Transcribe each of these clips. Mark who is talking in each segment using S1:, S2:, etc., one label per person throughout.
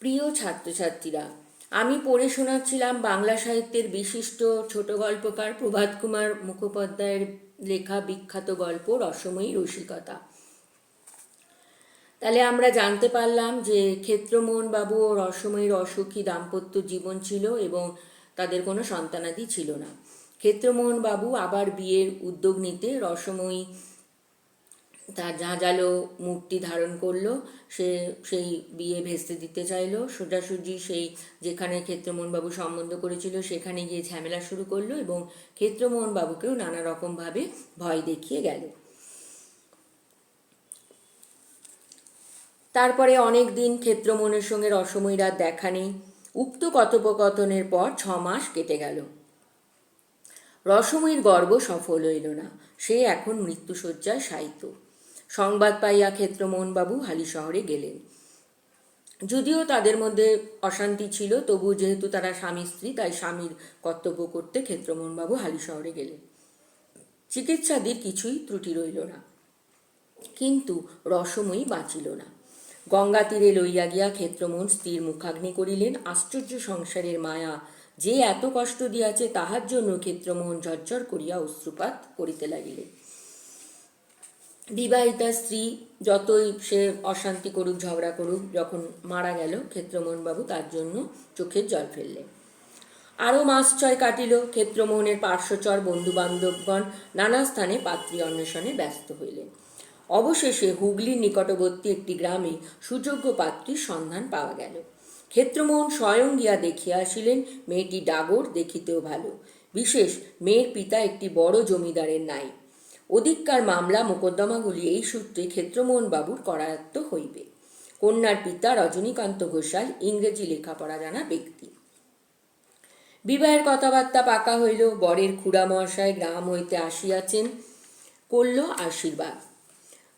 S1: প্রিয় ছাত্রছাত্রীরা, আমি পড়ে শোনাচ্ছিলাম বাংলা সাহিত্যের বিশিষ্ট ছোট গল্পকার প্রভাত কুমার মুখোপাধ্যায়ের লেখা বিখ্যাত গল্প রসময়ী রসিকতা। তাহলে আমরা জানতে পারলাম যে ক্ষেত্রমোহন বাবু ও রসময়ীর অসুখী দাম্পত্য জীবন ছিল এবং তাদের কোনো সন্তানাদি ছিল না। ক্ষেত্রমোহন বাবু আবার বিয়ের উদ্যোগ নিতে রসময়ী তার ঝাঁঝালো মূর্তি ধারণ করল, সে, সেই বিয়ে ভেস্তে দিতে চাইলো। সোজাসুজি সেই যেখানে ক্ষেত্রমোহনবাবু সম্বন্ধ করেছিল, সেখানে গিয়ে ঝামেলা শুরু করল এবং ক্ষেত্রমোহনবাবুকেও নানা রকমভাবে ভয় দেখিয়ে গেল। তারপরে অনেক দিন ক্ষেত্রমোহনের সঙ্গে রসময়ীর দেখা নেই। উক্ত কথোপকথনের পর ছ মাস কেটে গেল। রসময়ীর গর্ব সফল হইল না। সে এখন মৃত্যুশয্যায় শায়িত। সংবাদ পাইয়া ক্ষেত্রমোহনবাবু হালি শহরে গেলেন। যদিও তাদের মধ্যে অশান্তি ছিল, তবু যেহেতু তারা স্বামী স্ত্রী, তাই স্বামীর কর্তব্য করতে ক্ষেত্রমোহনবাবু হালি শহরে গেলেন। চিকিৎসাদির কিছুই ত্রুটি রইল না। কিন্তু রসময়ী বাঁচিল না। গঙ্গা তীরে লইয়া গিয়া ক্ষেত্রমোহন স্ত্রীর মুখাগ্নি করিলেন। আশ্চর্য সংসারের মায়া যে এত কষ্ট দিয়াছে, তাহার জন্য ক্ষেত্রমোহন ঝরঝর করিয়া অশ্রুপাত করিতে লাগিলেন। বিবাহিতা স্ত্রী যতই সে অশান্তি করুক, ঝগড়া করুক, যখন মারা গেল ক্ষেত্রমোহনবাবু, তার জন্য চোখের জল ফেললেন। আরও মাস ছয় কাটিল, ক্ষেত্রমোহনের পার্শ্বচর বন্ধু বান্ধবগণ নানা স্থানে পাত্রী অন্বেষণে ব্যস্ত হইলেন। অবশেষে হুগলির নিকটবর্তী একটি গ্রামে সুযোগ্য পাত্রীর সন্ধান পাওয়া গেল। ক্ষেত্রমোহন স্বয়ং গিয়া দেখিয়া আসিলেন, মেয়েটি ডাগর, দেখিতেও ভালো। বিশেষ, মেয়ের পিতা একটি বড় জমিদারের নাই অধিককার মামলা মোকদ্দমাগুলি এই সূত্রে ক্ষেত্রমোহন বাবুর করায়ত্ত হইবে। কন্যার পিতা রজনীকান্ত ঘোষাল ইংরেজি লেখাপড়া জানা ব্যক্তি। বিবাহের কথাবার্তা পাকা হইল, বরের খুড়া মহাশয় গ্রাম হইতে আসিয়াছেন, করল আশীর্বাদ।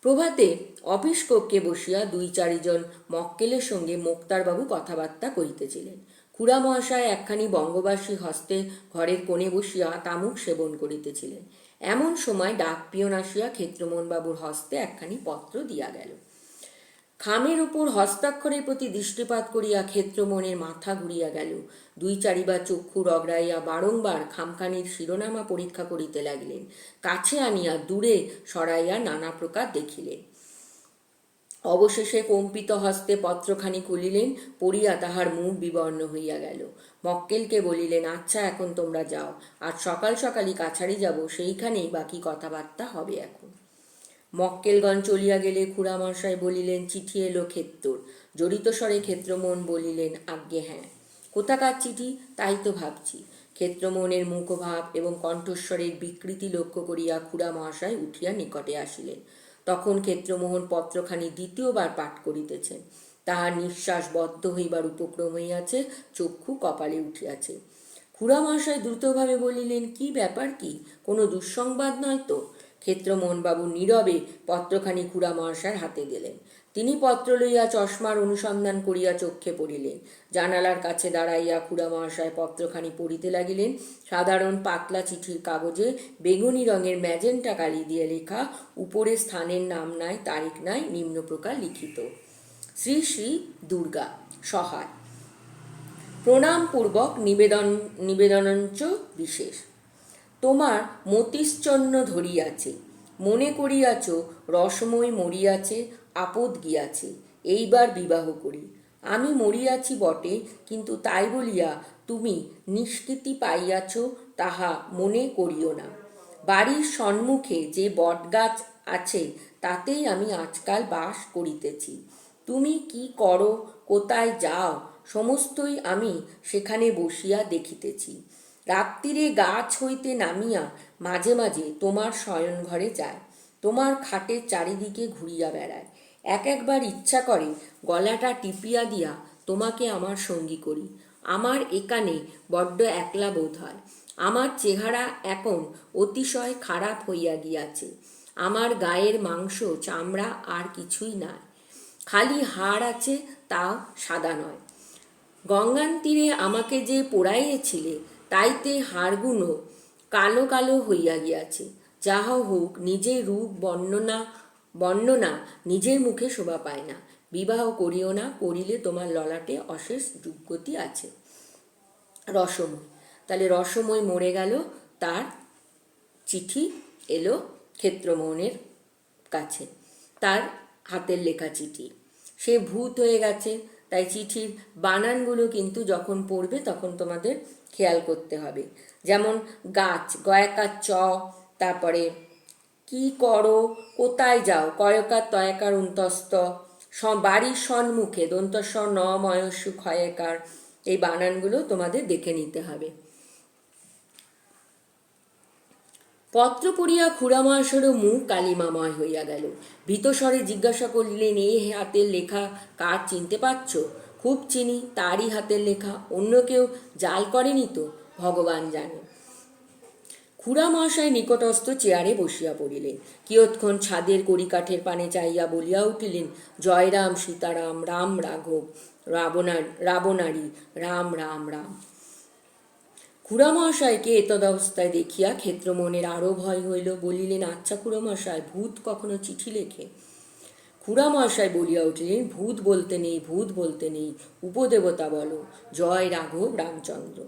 S1: প্রভাতে অফিস কক্ষে বসিয়া দুই চারিজন মক্কেলের সঙ্গে মোক্তারবাবু কথাবার্তা করিতেছিলেন। খুড়া মহাশয় একখানি বঙ্গবাসী হস্তে ঘরের কোণে বসিয়া তামুক সেবন করিতেছিলেন। এমন সময় ডাক পিয়ন আসিয়া ক্ষেত্রমোহনবাবুর হস্তে একখানি পত্র দিয়া গেল। খামের উপর হস্তাক্ষরের প্রতি দৃষ্টিপাত করিয়া ক্ষেত্রমনের মাথা ঘুরিয়া গেল। দুই চারিবার চক্ষু রগড়াইয়া বারংবার খামখানির শিরোনামা পরীক্ষা করিতে লাগিলেন। কাছে আনিয়া দূরে সরাইয়া নানা প্রকার দেখিলেন। অবশেষে কম্পিত হস্তে পত্রখানি খুলিলেন, পড়িয়া তাহার মুখ বিবর্ণ হইয়া গেল। মক্কেলকে বলিলেন আচ্ছা এখন তোমরা যাও। আর সকাল সকালই কাছারি যাব, সেইখানেই বাকি কথাবার্তা হবে এখন। মক্কেলগণ চলিয়া গেলে খুড়ামশাই বলিলেন, চিঠি এলো ক্ষেত্তর জড়িত স্বরে ক্ষেত্রমোহন বলিলেন, আজ্ঞে হ্যাঁ। কোথাকার চিঠি? তাই তো ভাবছি। ক্ষেত্রমোহনের মুখভাব এবং কণ্ঠস্বরের বিকৃতি লক্ষ্য করিয়া খুড়া মহাশয় উঠিয়া নিকটে আসিলেন। তখন ক্ষেত্রমোহন পত্রখানি দ্বিতীয়বার পাঠ করিতেছেন। তাহার নিঃশ্বাস বদ্ধ হইবার উপক্রম হইয়াছে, চক্ষু কপালে উঠিয়াছে। খুড়ামশাই দ্রুতভাবে বলিলেন, কি ব্যাপার কি? কোনো দুঃসংবাদ নয় তো? ক্ষেত্রমোহনবাবু নীরবে পত্রখানি খুড়া মহাশয়ের হাতে দিলেন। তিনি পত্র লইয়া চশমার অনুসন্ধান করিয়া চক্ষে পড়িলেন। জানালার কাছে দাঁড়াইয়া খুড়া মহাশয় পত্রখানি পড়িতে লাগিলেন। সাধারণ পাতলা চিঠির কাগজে বেগুনি রঙের ম্যাজেন্টা কালি দিয়ে লেখা, উপরে স্থানের নাম নাই, তারিখ নাই নিম্ন প্রকার লিখিত। শ্রী শ্রী দুর্গা সহায়। প্রণামপূর্বক নিবেদন, নিবেদনঞ্চ বিশেষ। তোমার মতিশ্চন্ন ধরিয়াছে, মনে করিয়াছ রসময় মরিয়াছে, আপদ গিয়াছে, এইবার বিবাহ করি। আমি মরিয়াছি বটে, কিন্তু তাই বলিয়া তুমি নিষ্কৃতি পাইয়াছ, তাহা মনে করিও না। বাড়ির সম্মুখে যে বটগাছ আছে, তাতেই আমি আজকাল বাস করিতেছি। তুমি কি করো? কোথায় যাও? সমস্তই আমি সেখানে বসিয়া দেখিতেছি। রাত্রিরে গাছ হইতে নামিয়া মাঝে মাঝে তোমার শয়ন ঘরে যায়। তোমার খাটের চারিদিকে ঘুরিয়া বেড়ায়। এক একবার ইচ্ছা করে গলাটা টিপিয়া দিয়া তোমাকে আমার সঙ্গী করি। আমার একানে বড্ড একলা বোধ হয়। আমার চেহারা এখন অতিশয় খারাপ হইয়া গিয়াছে। আমার গায়ের মাংস চামড়া আর কিছুই নাই। খালি হাড় আছে তাও সাদা নয়। গঙ্গান তীরে আমাকে যে পোড়াইয়েছিলে, তাইতে হাড়গুলো কালো কালো হইয়া গিয়াছে। যাহা হোক নিজের রূপ বর্ণনা বর্ণনা নিজের মুখে শোভা পায় না। বিবাহ করিও না, করিলে তোমার ললাটে অশেষ দুর্গতি আছে। রসময়, তাহলে রসময় মরে গেল, তার চিঠি এলো ক্ষেত্রমোহনের কাছে, তার হাতের লেখা চিঠি। সে ভূত হয়ে গেছে। তাই চিঠির বানানগুলো কিন্তু যখন পড়বে তখন তোমাদের খেয়াল করতে হবে। যেমন গাছ গয়াকার চ, তারপরে কি করো, কোথায় যাও, কয়কার তয়কার উন্তস্ত বাড়ির সম্মুখে দন্তস্ব ন ময়স্যু ক্ষয়কার এই বানানগুলো তোমাদের দেখে নিতে হবে। পত্র পড়িয়া খুড়ামহাশয়েরও মুখ কালিমাময় হইয়া গেল। ভীতস্বরে জিজ্ঞাসা করিলেন এই হাতের লেখা কার চিনতে পারছ খুব চিনি, তারই হাতের লেখা, অন্য কেউ জাল করেনি তো? ভগবান জানে খুড়ামহাশয় নিকটস্থ চেয়ারে বসিয়া পড়িলেন। কিয়ৎক্ষণ ছাদের কড়িকাঠের পানে চাইয়া বলিয়া উঠিলেন, জয়রাম সীতারাম, রাম রাঘব রাবণার রাবণারী, রাম রাম রাম। খুড়ামহাশয়কে এতদাবস্থায় দেখিয়া ক্ষেত্রমনের আরও ভয় হইল, বলিলেন আচ্ছা খুড়ামশাই ভূত কখনো চিঠি লেখে? খুড়ামহাশয় বলিয়া উঠিলেন, ভূত বলতে নেই, ভূত বলতে নেই। উপদেবতা বলো, জয় রাঘব রামচন্দ্র।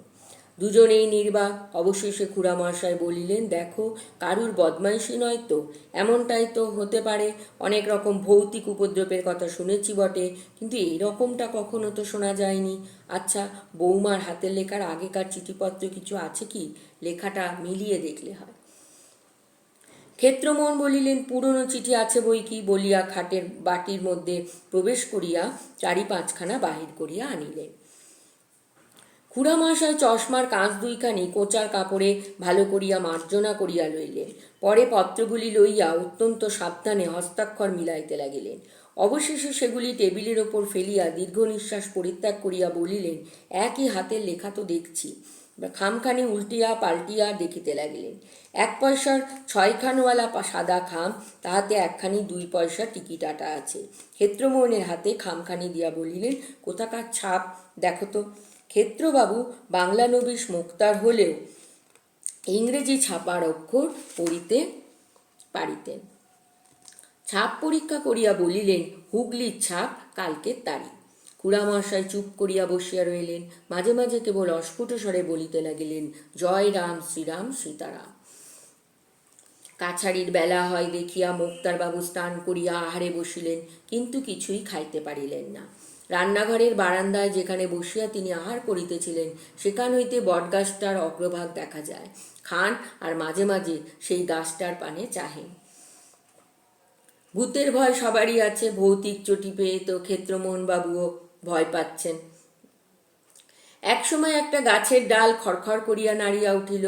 S1: দুজনেই নির্বাক। অবশেষে খুড়ামহাশয় বলিলেন, দেখো, কারুর বদমাইশি নয় তো? এমনটাই তো হতে পারে। অনেক রকম ভৌতিক উপদ্রবের কথা শুনেছি বটে, কিন্তু এই রকমটা কখনো তো শোনা যায়নি। আচ্ছা বৌমার হাতের লেখার আগেকার চিঠিপত্র কিছু আছে কি? লেখাটা মিলিয়ে দেখলে হয়। ক্ষেত্রমোহন বলিলেন, পুরনো চিঠি আছে বই কি? বলিয়া খাটের বাটির মধ্যে প্রবেশ করিয়া চারি পাঁচখানা বাহির করিয়া আনিলেন। খুড়ামশায় চশমার কাঁচ দুইখানি কোচার কাপড়ে ভালো করিয়া মার্জনা করিয়া লইলেন। পরে পত্রগুলি লইয়া অত্যন্ত সাবধানে হস্তাক্ষর মিলাইতে লাগিলেন। অবশেষে সেগুলি টেবিলের ওপর ফেলিয়া দীর্ঘ নিঃশ্বাস পরিত্যাগ করিয়া বলিলেন, একই হাতের লেখা তো দেখছি। খামখানি উল্টিয়া পাল্টিয়া দেখিতে লাগিলেন। এক পয়সার ছয়খানওয়ালা সাদা খাম, তাহাতে একখানি দুই পয়সা টিকিট আটা আছে। ক্ষেত্রমোহনের হাতে খামখানি দিয়া বলিলেন, কোথাকার ছাপ, দেখো তো। ক্ষেত্রবাবু বাংলা নবিশ মুক্তার হলেও ইংরেজি ছাপার অক্ষর পড়িতে পারিতেন। ছাপ পরীক্ষা করিয়া বলিলেন হুগলির ছাপ কালকের তারিখ খুড়ামশাই চুপ করিয়া বসিয়া রইলেন। মাঝে মাঝে কেবল অস্ফুট স্বরে বলিতে লাগিলেন, জয় রাম শ্রীরাম সীতারাম। কাছারির বেলা হয় দেখিয়া মুক্তারবাবু স্নান করিয়া আহারে বসিলেন, কিন্তু কিছুই খাইতে পারিলেন না। রান্নাঘরের বারান্দায় যেখানে বসিয়া তিনি আহার করিতেছিলেন, সেখান হইতে বটগাছটার অগ্রভাগ দেখা যায়। খান আর মাঝে মাঝে সেই গাছটার পানে চাহেন ভূতের ভয় সবারই আছে, ভৌতিক চটি পেয়ে তো ক্ষেত্রমোহন বাবুও ভয় পাচ্ছেন। একসময় একটা গাছের ডাল খড়খড় করিয়া নাড়িয়া উঠিল,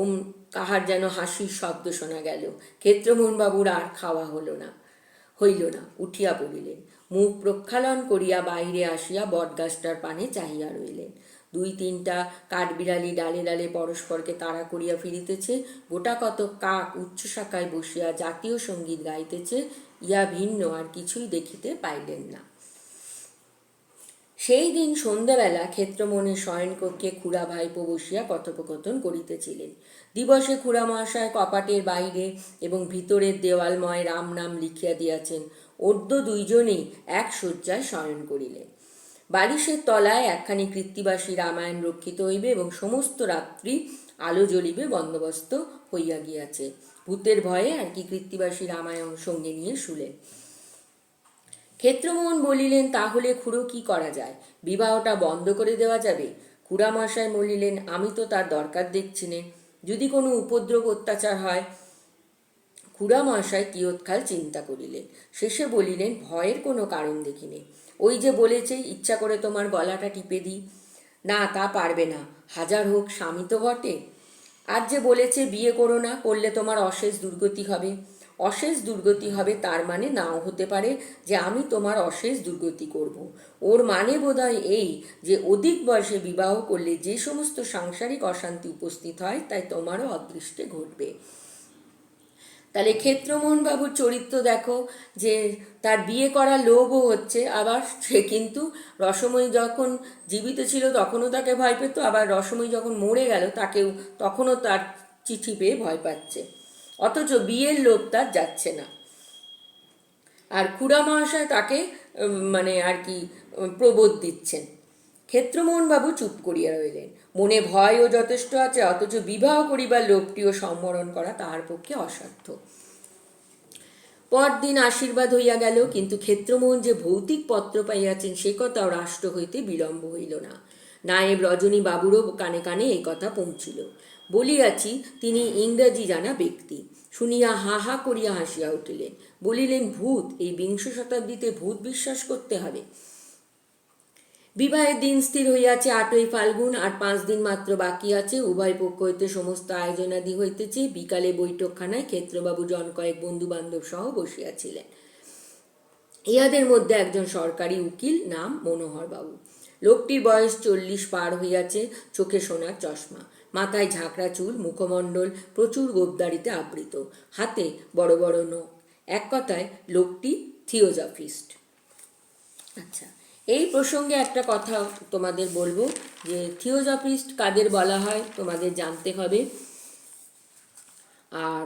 S1: ওম কাহার যেন হাসির শব্দ শোনা গেল। ক্ষেত্রমোহন বাবুর আর খাওয়া হলো না, হইল না, উঠিয়া পড়িলেন। মুখ প্রক্ষালন করিয়া বাহিরে আসিয়া বটগাছটার পানে চাহিয়া রইলেন। দুই তিনটা কাঠবিড়ালি ডালে ডালে পরস্পরকে তাড়া করিয়া ফিরিতেছে। গোটা কত কাক উচ্চ শাখায় বসিয়া জাতীয় সংগীত গাইতেছে ইয়া ভিন্ন আর কিছুই দেখিতে পাইলেন না। সেই দিন সন্ধ্যাবেলা ক্ষেত্রমণের শয়নকক্ষে খুড়া ভাইপো বসিয়া কথোপকথন করিতেছিলেন। দিবসে খুড়া মহাশয় কপাটের বাইরে এবং ভিতরের দেওয়ালময় রাম নাম লিখিয়া দিয়াছেন অর্ধ দুইজনেই এক শয্যায় শয়ন করিলেন বালিশের তলায় একখানি কৃত্তিবাসী রামায়ণ রক্ষিত হইবে এবং সমস্ত রাত্রি আলো জ্বলিবে বন্দোবস্ত হইয়া গিয়াছে। ভূতের ভয়ে আর কি কৃত্তিবাসী রামায়ণ সঙ্গে নিয়ে শুলেন ক্ষেত্রমোহন বলিলেন, তাহলে খুড়ো কি করা যায়? বিবাহটা বন্ধ করে দেওয়া যাবে? খুড়ামশাই বলিলেন, আমি তো তার দরকার দেখছি নে। যদি কোনো উপদ্রব অত্যাচার হয় খুড়ামশাই কিয়ৎকাল চিন্তা করিলেন শেষে বলিলেন, ভয়ের কোনো কারণ দেখিনে। ওই যে বলেছে, ইচ্ছা করে তোমার গলাটা টিপে দিই। না, তা পারবে না। হাজার হোক, স্বামী তো বটে। আর যে বলেছে, বিয়ে করো না, করলে তোমার অশেষ দুর্গতি হবে। অশেষ দুর্গতি হবে তার মানে নাও হতে পারে যে আমি তোমার অশেষ দুর্গতি করব। ওর মানে বোধহয় এই যে অধিক বয়সে বিবাহ করলে যে সমস্ত সাংসারিক অশান্তি উপস্থিত হয়, তাই তোমারও অদৃষ্টে ঘটবে। তাহলে ক্ষেত্রমোহন বাবুর চরিত্র দেখো, যে তার বিয়ে করা লোভও হচ্ছে, আবার সে কিন্তু রসময়ী যখন জীবিত ছিল তখনও তাকে ভয় পেত, আবার রসময়ী যখন মরে গেল তাকেও তখনও তার চিঠি পেয়ে ভয় পাচ্ছে। অথচ বিয়ের লোভ তার যাচ্ছে না। আর খুড়া মহাশয় তাকে মানে আর কি প্রবোধ দিচ্ছেন। ক্ষেত্রমোহনবাবু চুপ করিয়া রইলেন। মনে ভয়ও যথেষ্ট আছে, অথচ বিবাহ করিবার লোকটিও সম্বরণ করা তাহার পক্ষে অসাধ্য। পরদিন আশীর্বাদ হইয়া গেল, কিন্তু ক্ষেত্রমোহন যে ভৌতিক পত্র পাইয়াছেন, সে কথাও রাষ্ট্র হইতে বিলম্ব হইল না। নায়েব রজনী বাবুরও কানে কানে এই কথা পৌঁছিল। বলিয়াছি, তিনি ইংরাজি জানা ব্যক্তি। শুনিয়া হা হা করিয়া হাসিয়া উঠিলেন। বলিলেন, ভূত, এই বিংশ শতাব্দীতে ভূত বিশ্বাস করতে হবে। বিবাহের দিন স্থির হইয়াছে, আটই ফাল্গুন আর পাঁচ দিন মাত্র বাকি আছে। উভয় পক্ষ হইতে সমস্ত আয়োজনাদি হইতেছে। বিকালে বৈঠকখানায় ক্ষেত্রবাবু জন কয়েক বন্ধু বান্ধব সহ বসিয়াছিলেন। ইহাদের মধ্যে একজন সরকারি উকিল নাম মনোহর বাবু। লোকটির বয়স চল্লিশ পার হইয়াছে, চোখে সোনার চশমা। মাথায় ঝাঁকড়া চুল, মুখমণ্ডল প্রচুর গোবদারিতে আবৃত। হাতে বড় বড় নখ। এক কথায়, লোকটি থিওজফিস্ট। আচ্ছা এই প্রসঙ্গে একটা কথা তোমাদের বলব, যে থিওজফিস্ট কাদের বলা হয় তোমাদের জানতে হবে। আর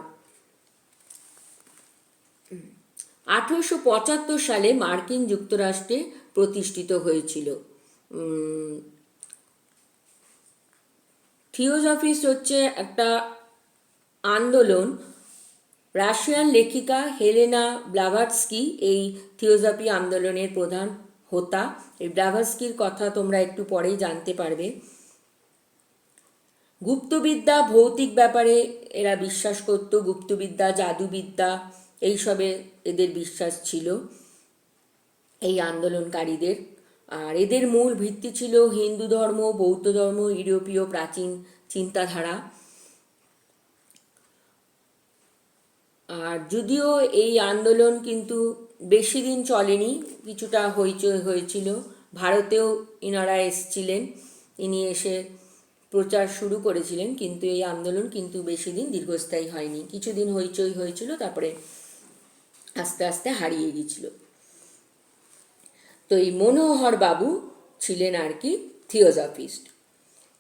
S1: আঠেরোশো পঁচাত্তর সালে মার্কিন যুক্তরাষ্ট্রে প্রতিষ্ঠিত হয়েছিল। থিওজফিস্ট হচ্ছে একটা আন্দোলন। রাশিয়ান লেখিকা হেলেনা ব্লাভাটস্কি এই থিওজফি আন্দোলনের প্রধান হোতা এই ব্লাভাটস্কির কথা তোমরা একটু পরেই জানতে পারবে। গুপ্তবিদ্যা ভৌতিক ব্যাপারে এরা বিশ্বাস করত, গুপ্তবিদ্যা, জাদুবিদ্যা, এইসবে এদের বিশ্বাস ছিল এই আন্দোলনকারীদের। আর এদের মূল ভিত্তি ছিল হিন্দু ধর্ম, বৌদ্ধ ধর্ম, ইউরোপীয় প্রাচীন চিন্তাধারা। আর যদিও এই আন্দোলন কিন্তু বেশি দিন চলেনি, কিছুটা হইচই হয়েছিল। ভারতেও ইনারা এসছিলেন, ইনি এসে প্রচার শুরু করেছিলেন, কিন্তু এই আন্দোলন কিন্তু বেশি দিন দীর্ঘস্থায়ী হয়নি। কিছুদিন হইচই হয়েছিল, তারপরে আস্তে আস্তে হারিয়ে গিয়েছিল। তো এই মনোহর বাবু ছিলেন আর কি থিওজফিস্ট।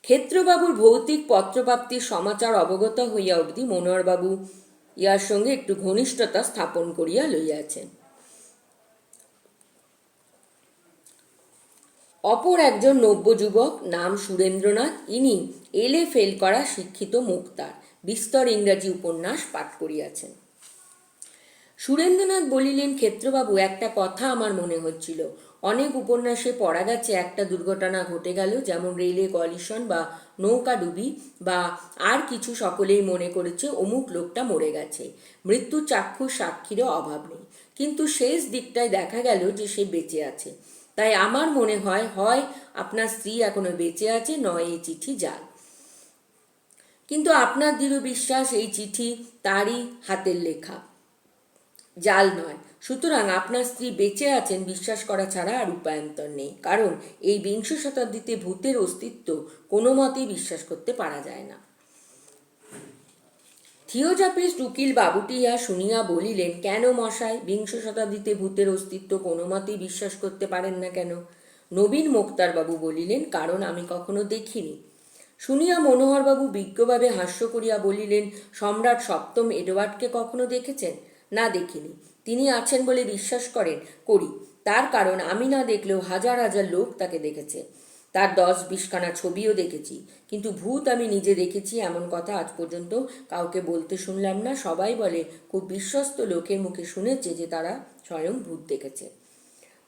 S1: ক্ষেত্রবাবুর ভৌতিক পত্রপ্রাপ্তির সমাচার অবগত হইয়া অবধি মনোহরবাবু ইহার সঙ্গে একটু ঘনিষ্ঠতা স্থাপন করিয়া লইয়াছেন। অপর একজন নব্য যুবক নাম সুরেন্দ্রনাথ, ইনি এলে ফেল করা শিক্ষিত মুক্তার, বিস্তর ইংরাজি উপন্যাস পাঠ করিয়াছেন। সুরেন্দ্রনাথ বলিলেন, ক্ষেত্রবাবু, একটা কথা আমার মনে হচ্ছিল। অনেক উপন্যাসে পড়া গেছে, একটা দুর্ঘটনা ঘটে গেল, যেমন রেলে কলিশন বা নৌকা ডুবি বা আর কিছু সকলেই মনে করেছে, অমুক লোকটা মরে গেছে। মৃত্যু চাক্ষুষ সাক্ষীরও অভাব নেই। কিন্তু শেষ দিকটায় দেখা গেল যে সে বেঁচে আছে। তাই আমার মনে হয় হয় আপনার স্ত্রী এখনও বেঁচে আছে, নয় এই চিঠি জাল কিন্তু আপনার দৃঢ় বিশ্বাস এই চিঠি তারই হাতের লেখা। জাল নয়। সুতরাং আপনার স্ত্রী বেঁচে আছেন বিশ্বাস করা ছাড়া আর উপায়ন্তর নেই। কারণ এই বিংশ শতাব্দীতে ভূতের অস্তিত্ব কোনো মতেই বিশ্বাস করতে পারা যায় না। থিওজাপিস্ট উকিল বাবুটি ইহা শুনিয়া বলিলেন, কেন মশাই? বিংশ শতাব্দীতে ভূতের অস্তিত্ব কোনো মতেই বিশ্বাস করতে পারেন না কেন? নবীন মোক্তার বাবু বলিলেন, কারণ আমি কখনো দেখিনি। শুনিয়া মনোহরবাবু বিজ্ঞভাবে হাস্য করিয়া বলিলেন, সম্রাট সপ্তম এডওয়ার্ডকে কখনো দেখেছেন? না, দেখিনি। তিনি আছেন বলে বিশ্বাস করেন, করি। তার কারণ আমি না দেখলেও হাজার হাজার লোক তাকে দেখেছে। তার দশ বিশখানা ছবিও দেখেছি। কিন্তু ভূত আমি নিজে দেখেছি, এমন কথা আজ পর্যন্ত কাউকে বলতে শুনলাম না। সবাই বলে, খুব বিশ্বস্ত লোকের মুখে শুনেছে যে তারা স্বয়ং ভূত দেখেছে।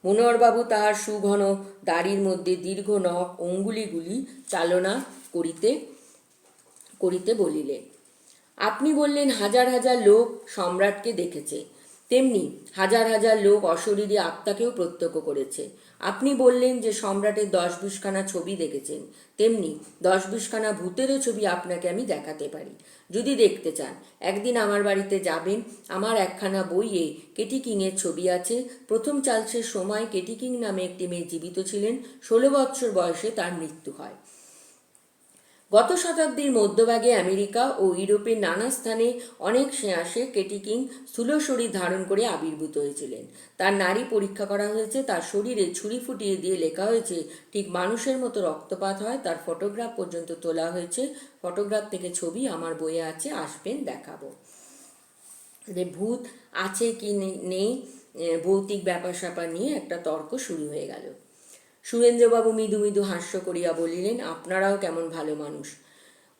S1: মনোহরবাবু তাহার সুঘন দাড়ির মধ্যে দীর্ঘ নখ অঙ্গুলিগুলি চালনা করিতে করিতে বলিলেন, আপনি বললেন হাজার হাজার লোক সম্রাটকে দেখেছে। তেমনি হাজার হাজার লোক অশরীরী আত্মাকেও প্রত্যক্ষ করেছে। আপনি বললেন যে সম্রাটের দশ বিশখানা ছবি দেখেছেন। তেমনি দশ বিশখানা ভূতেরও ছবি আপনাকে আমি দেখাতে পারি। যদি দেখতে চান, একদিন আমার বাড়িতে যাবেন। আমার একখানা বইয়ে কেটি কিংয়ের ছবি আছে। প্রথম চার্লসের সময় কেটি কিং নামে একটি মেয়ে জীবিত ছিলেন। ষোলো বৎসর বয়সে তার মৃত্যু হয়। গত শতাব্দীর মধ্যভাগে আমেরিকা ও ইউরোপের নানা স্থানে অনেক সেয়াসে কেটি কিং স্থূল শরীর ধারণ করে আবির্ভূত হয়েছিলেন। তার নারী পরীক্ষা করা হয়েছে, তার শরীরে ছুরি ফুটিয়ে দিয়ে লেখা হয়েছে, ঠিক মানুষের মতো রক্তপাত হয়, তার ফটোগ্রাফ পর্যন্ত তোলা হয়েছে, ফটোগ্রাফ থেকে ছবি আমার বইয়ে আছে, আসবেন দেখাবো। যে ভূত আছে কি নেই ভৌতিক ব্যাপার স্যাপার নিয়ে একটা তর্ক শুরু হয়ে গেল। সুরেন্দ্রবাবু মৃদু মৃদু হাস্য করিয়া বলিলেন, আপনারাও কেমন ভালো মানুষ।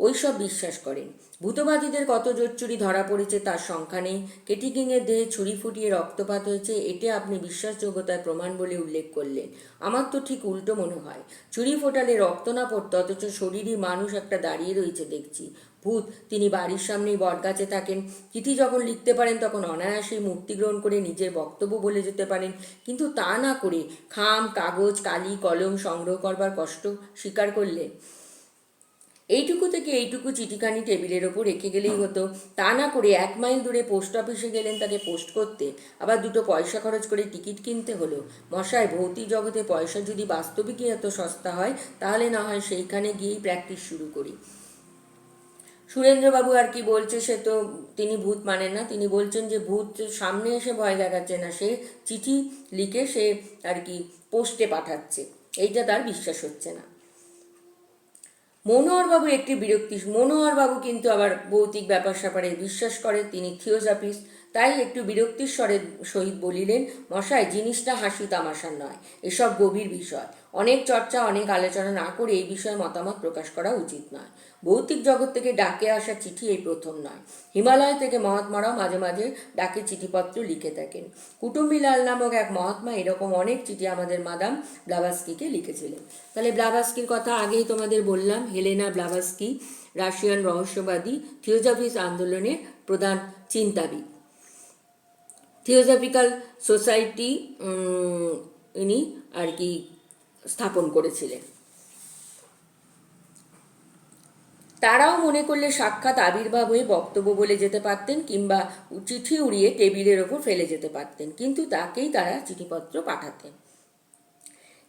S1: ওইসব বিশ্বাস করেন। ভূতবাদীদের কত জোচ্চুরি ধরা পড়েছে তার সংখ্যা নেই। কেটিকিংয়ের দেহে ছুরি ফুটিয়ে রক্তপাত হয়েছে, এটি আপনি বিশ্বাসযোগ্যতার প্রমাণ বলে উল্লেখ করলেন। আমার তো ঠিক উল্টো মনে হয়। ছুরি ফোটালে রক্ত না পড়তো, অথচ শরীরই মানুষ একটা দাঁড়িয়ে রয়েছে দেখছি। ভূত তিনি বাড়ির সামনেই বটগাছে থাকেন। চিঠি যখন লিখতে পারেন, তখন অনায়াসেই মুক্তি গ্রহণ করে নিজের বক্তব্য বলে যেতে পারেন। কিন্তু তা না করে খাম, কাগজ, কালি, কলম সংগ্রহ করবার কষ্ট স্বীকার করলে। এইটুকু থেকে এইটুকু চিঠিখানি টেবিলের ওপর রেখে গেলেই হতো। তা না করে এক মাইল দূরে পোস্ট অফিসে গেলেন তাকে পোস্ট করতে। আবার দুটো পয়সা খরচ করে টিকিট কিনতে হলো। মশায় ভৌতিক জগতে পয়সা যদি বাস্তবিকই এত সস্তা হয়, তাহলে না হয় সেইখানে গিয়েই প্র্যাকটিস শুরু করি। সুরেন্দ্রবাবু আর কি বলছে সে তো তিনি ভূত মানেন না। তিনি বলছেন যে ভূত সামনে এসে ভয় দেখাচ্ছে না। সে চিঠি লিখে সে আর কি পোস্টে পাঠাচ্ছে। এইটা তার বিশ্বাস হচ্ছে না। মনোহরবাবু একটি বিরক্তি। মনোহরবাবু কিন্তু আবার ভৌতিক ব্যাপার স্যাপারে বিশ্বাস করে। তিনি থিওজাপিস তাই একটু বিরক্তির স্বরের সহিত বলিলেন, মশাই, জিনিসটা হাসি তামাশার নয়। এসব গভীর বিষয়। অনেক চর্চা, অনেক আলোচনা না করে এই বিষয়ে মতামত প্রকাশ করা উচিত নয়। ভৌতিক জগৎ থেকে ডাকে আসা চিঠি এই প্রথম নয়। হিমালয় থেকে মহাত্মারাও মাঝে মাঝে ডাকে চিঠিপত্র লিখে থাকেন। কুটুম্বিলাল নামক এক মহাত্মা এরকম অনেক চিঠি আমাদের মাদাম ব্লাভাস্কিকে লিখেছিলেন। তাহলে ব্লাভাস্কির কথা আগেই তোমাদের বললাম, হেলেনা ব্লাভাস্কি, রাশিয়ান রহস্যবাদী, থিওজফিস আন্দোলনের প্রধান চিন্তাবিদ। থিওজফিক্যাল সোসাইটি ইনি আর কি স্থাপন করেছিলেন। তারাও মনে করলে সাক্ষাৎ আবির্ভাব হয়ে বক্তব্য বলে যেতে পারতেন কিংবা চিঠি উড়িয়ে টেবিলের ওপর ফেলে যেতে পারতেন, কিন্তু তাকেই তারা চিঠিপত্র পাঠাতেন।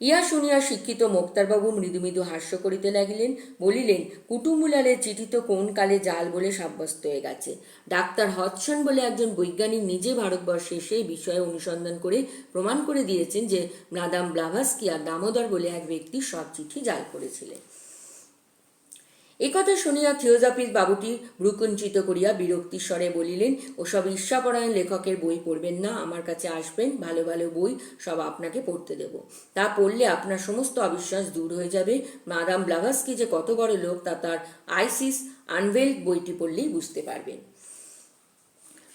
S1: ইহা শুনিয়া শিক্ষিত মোক্তারবাবু মৃদু মৃদু হাস্য করিতে লাগিলেন, বলিলেন কুটুম্বুলালের চিঠি তো কোন কালে জাল বলে সাব্যস্ত হয়ে গেছে। ডাক্তার হদসন বলে একজন বৈজ্ঞানিক নিজে ভারতবর্ষে সেই বিষয়ে অনুসন্ধান করে প্রমাণ করে দিয়েছেন যে, মাদাম ব্লাভাস্কি আর দামোদর বলে এক ব্যক্তি সব চিঠি জাল করেছিলেন। একথা শুনিয়া থিওজাপিস বাবুটি ভ্রুকুঞ্চিত করিয়া বিরক্তির স্বরে বলিলেন, ওসব ঈর্ষাপরায়ণ লেখকের বই পড়বেন না, আমার কাছে আসবেন, ভালো ভালো বই সব আপনাকে পড়তে দেব। তা পড়লে আপনার সমস্ত অবিশ্বাস দূর হয়ে যাবে। মাদাম ব্লাভাস্কি যে কত বড় লোক, তা তার আইসিস আনভেল বইটি পড়লেই বুঝতে পারবেন।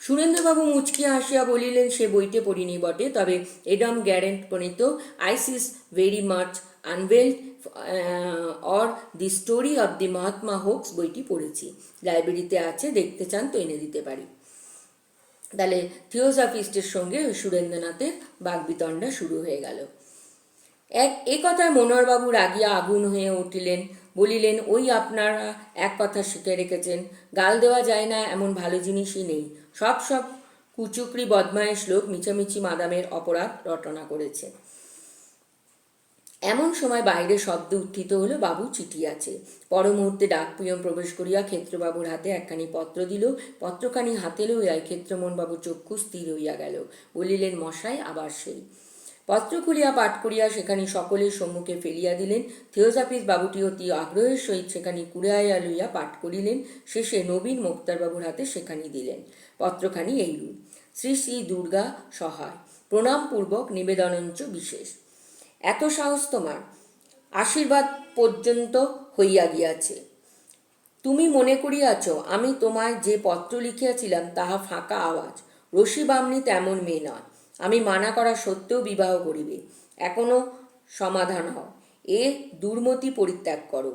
S1: সুরেন্দ্রবাবু মুচকিয়া হাসিয়া বলিলেন, সে বইতে পড়িনি বটে, তবে এডম গ্যারেন্ট প্রণীত Isis very much unveiled or the story of the Mahatma hoax বইটি পড়েছি। লাইব্রেরিতে আছে, দেখতে চান তো এনে দিতে পারি। তাহলে থিওসাফিস্টের সঙ্গে সুরেন্দ্রনাথের বাগবিতণ্ডা শুরু হয়ে গেল। এক, এ কথায় মনোহরবাবু রাগিয়া আগুন হয়ে উঠিলেন। বলিলেন, ওই আপনারা এক কথা শিখে রেখেছেন। গাল দেওয়া যায় না, এমন ভালো জিনিসই নেই। সব সব কুচুকরি বদমায়েশ লোক মিছামিছি মাদামের অপরাধ রটনা করেছে। এমন সময় বাইরে শব্দ উত্থিত হলো, বাবু, চিঠি আছে। মুহূর্তে ডাক পিয়ন প্রবেশ করিয়া ক্ষেত্রবাবুর হাতে একখানি পত্র দিল। পত্রখানি হাতে লইয়াই ক্ষেত্রমোহনবাবু চক্ষু স্থির হইয়া গেল। বলিলেন, মশাই, আবার সেই। পত্র খুলিয়া পাঠ করিয়া সেখানে সকলের সম্মুখে ফেলিয়া দিলেন। থিওজাফিস বাবুটি অতি আগ্রহের সহিত সেখানে কুড়াইয়া লইয়া পাঠ করিলেন। শেষে নবীন মোক্তারবাবুর হাতে সেখানি দিলেন। পত্রখানি এইরূপ। শ্রী শ্রী দুর্গা সহায়। প্রণামপূর্বক নিবেদনঞ্চ বিশেষ। এত সাহস তোমার। আশীর্বাদ পর্যন্ত হইয়া গিয়াছে। তুমি মনে করিয়াছ, আমি তোমায় যে পত্র লিখিয়াছিলাম তাহা ফাঁকা আওয়াজ। রশি বামনি তেমন মেয়ে নয়। আমি মানা করা সত্ত্বেও বিবাহ করিবে। এখনও সমাধান হও। এ দুর্মতি পরিত্যাগ করো।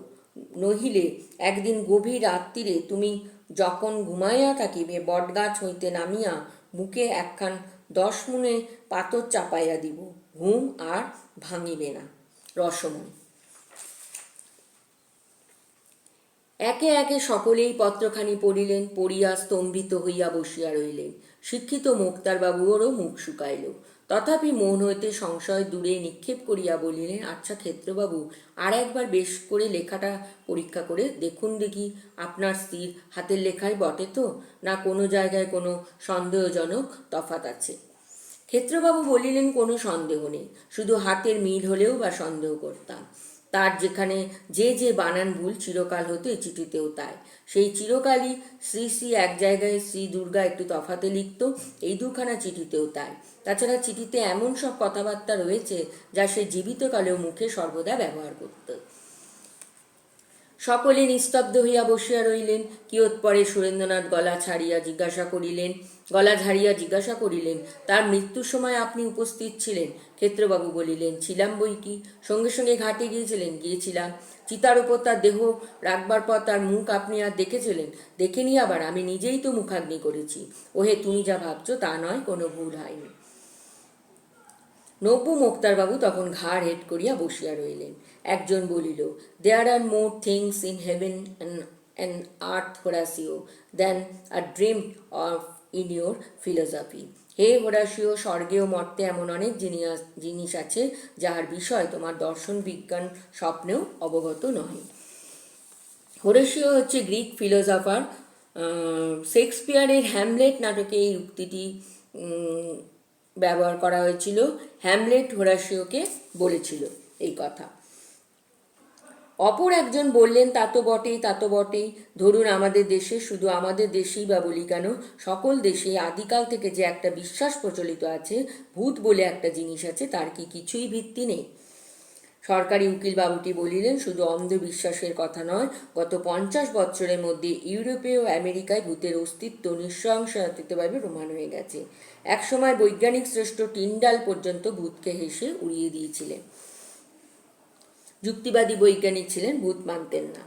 S1: নহিলে একদিন গভীর রাত্রিরে তুমি যখন ঘুমাইয়া থাকিবে, বটগাছ হইতে নামিয়া মুখে একখান দশ মুনে পাথর চাপাইয়া দিব। ঘুম আর ভাঙিবে না রসময় একে একে সকলেই পত্রখানি পড়িলেন, পড়িয়া স্তম্ভিত হইয়া বসিয়া রইলেন। শিক্ষিত মোক্তারবাবুরও মুখ শুকাইল। তথাপি মন হইতে সংশয় দূরে নিক্ষেপ করিয়া বলিলেন আচ্ছা ক্ষেত্রবাবু, আর একবার বেশ করে লেখাটা পরীক্ষা করে দেখুন দেখি, আপনার স্ত্রীর হাতের লেখাই বটে তো? না কোনো জায়গায় কোনো সন্দেহজনক তফাত আছে? ক্ষেত্রবাবু বলিলেন, কোনো সন্দেহ নেই। শুধু হাতের মিল হলেও বা সন্দেহ করতাম। তার যেখানে যে যে বানান ভুল চিরকাল হতো এই চিঠিতেও তাই। সেই চিরকালই শ্রী শ্রী এক জায়গায় শ্রী দুর্গা একটু তফাতে লিখত, এই দুখানা চিঠিতেও তাই। তাছাড়া চিঠিতে এমন সব কথাবার্তা রয়েছে, যা সে জীবিতকালেও মুখে সর্বদা ব্যবহার করত। সকলে নিস্তব্ধ হইয়া বসিয়া রইলেন, কিয়ৎপরে সুরেন্দ্রনাথ গলা ছাড়িয়া জিজ্ঞাসা করিলেন গলা ঝাড়িয়া জিজ্ঞাসা করিলেন, তার মৃত্যুর সময় আপনি উপস্থিত ছিলেন? ক্ষেত্রবাবু বলিলেন, ছিলাম বই কি? সঙ্গে সঙ্গে ঘাটে গিয়েছিলেন, গিয়েছিলাম। চিতার উপর তার দেহ রাখবার পর তার মুখ আপনি আর দেখেছিলেন? দেখেনি আবার, আমি নিজেই তো মুখাগ্নি করেছি। ওহে, তুমি যা ভাবছ তা নয়, কোনো ভুল হয়নি। নব্য মোক্তারবাবু তখন ঘাড় হেট করিয়া বসিয়া রইলেন। একজন বলিল there are more things in heaven and earth Horatio than are dream of in your philosophy hey Horatio স্বর্গে ও মর্তে এমন অনেক জিনিস জিনিস আছে যাহার বিষয় তোমার দর্শন, বিজ্ঞান, স্বপ্নেও অবগত নহে। হোরেশীয় হচ্ছে গ্রিক ফিলোসফার শেক্সপিয়ারের হ্যামলেট নাটকে এই উক্তিটি ব্যবহার করা হয়েছিল। হ্যামলেট হোরাশিওকে বলেছিল এই কথা। অপর একজন বললেন, তা তো বটেই, তা তো বটেই। ধরুন আমাদের দেশে শুধু আমাদের দেশেই বা বলি কেন, সকল দেশে আদিকাল থেকে যে একটা বিশ্বাস প্রচলিত আছে, ভূত বলে একটা জিনিস আছে, তার কি কিছুই ভিত্তি নেই? সরকারি উকিল বাবুটি বলিলেন, শুধু অন্ধবিশ্বাসের কথা নয়, গত পঞ্চাশ বছরের মধ্যে ইউরোপে ও আমেরিকায় ভূতের অস্তিত্ব নিঃসংশয়াতীতভাবে প্রমাণ হয়ে গেছে। একসময় বৈজ্ঞানিক শ্রেষ্ঠ টিন্ডাল পর্যন্ত ভূতকে হেসে উড়িয়ে দিয়েছিলেন। যুক্তিবাদী বৈজ্ঞানিক ছিলেন ভূত মানতেন না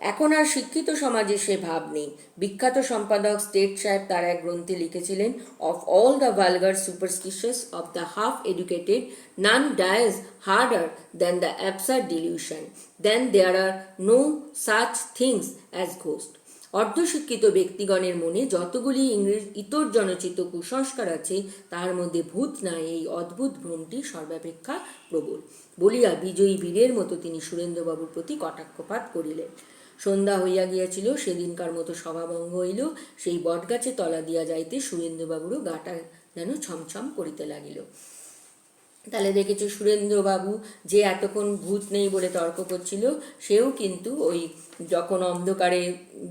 S1: এখন আর শিক্ষিত সমাজে সে ভাব নেই। বিখ্যাত সম্পাদক স্টেট সাহেব তার এক গ্রন্থে লিখেছিলেন, of all the vulgar superstitious, of the half educated, none dies harder than the absurd delusion then there are no such things as ghost. অর্ধশিক্ষিত ব্যক্তিগণের মনে যতগুলি ইংরেজ ইতর জনচিত কুসংস্কার আছে, তার মধ্যে ভূত নাই এই অদ্ভুত ভ্রমটি সর্বাপেক্ষা প্রবল। বলিয়া বিজয়ী বীরের মতো তিনি সুরেন্দ্রবাবুর প্রতি কটাক্ষপাত করিলেন। সন্ধ্যা হইয়া গিয়াছিল, সেদিনকার মতো সভাভঙ্গ হইল, সেই বটগাছে তলা দিয়া যাইতে সুরেন্দ্রবাবুরও গাটা যেন ছমছম করিতে লাগিল। তাহলে দেখেছি সুরেন্দ্রবাবু যে এতক্ষণ ভূত নেই বলে তর্ক করছিল, সেও কিন্তু ওই যখন অন্ধকারে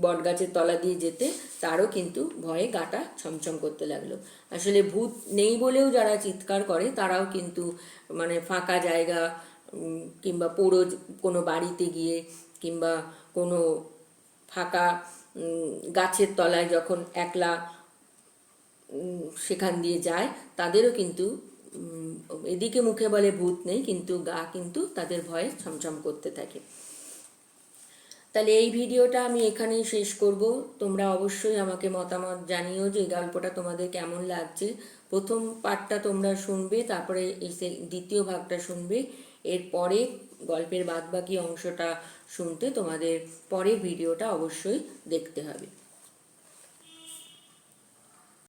S1: বটগাছের তলা দিয়ে যেতে, তারও কিন্তু ভয়ে গাটা ছমছম করতে লাগল। আসলে ভূত নেই বলেও যারা চিৎকার করে, তারাও কিন্তু মানে ফাঁকা জায়গা কিংবা পোড়ো কোনো বাড়িতে গিয়ে, কিংবা কোনো ফাঁকা গাছের তলায় যখন একলা সেখান দিয়ে যায়, তাদেরও কিন্তু এদিকে মুখে বলে ভূত নেই, কিন্তু গা কিন্তু তাদের ভয়ে ছমছম করতে থাকে। তাহলে এই ভিডিওটা আমি এখানেই শেষ করব। তোমরা অবশ্যই আমাকে মতামত জানিও যে গল্পটা তোমাদের কেমন লাগছে। প্রথম পার্টটা তোমরা শুনবে, তারপরে এসে দ্বিতীয় ভাগটা শুনবে। এরপরে গল্পের বাদবাকি অংশটা শুনতে তোমাদের পরের ভিডিওটা অবশ্যই দেখতে হবে।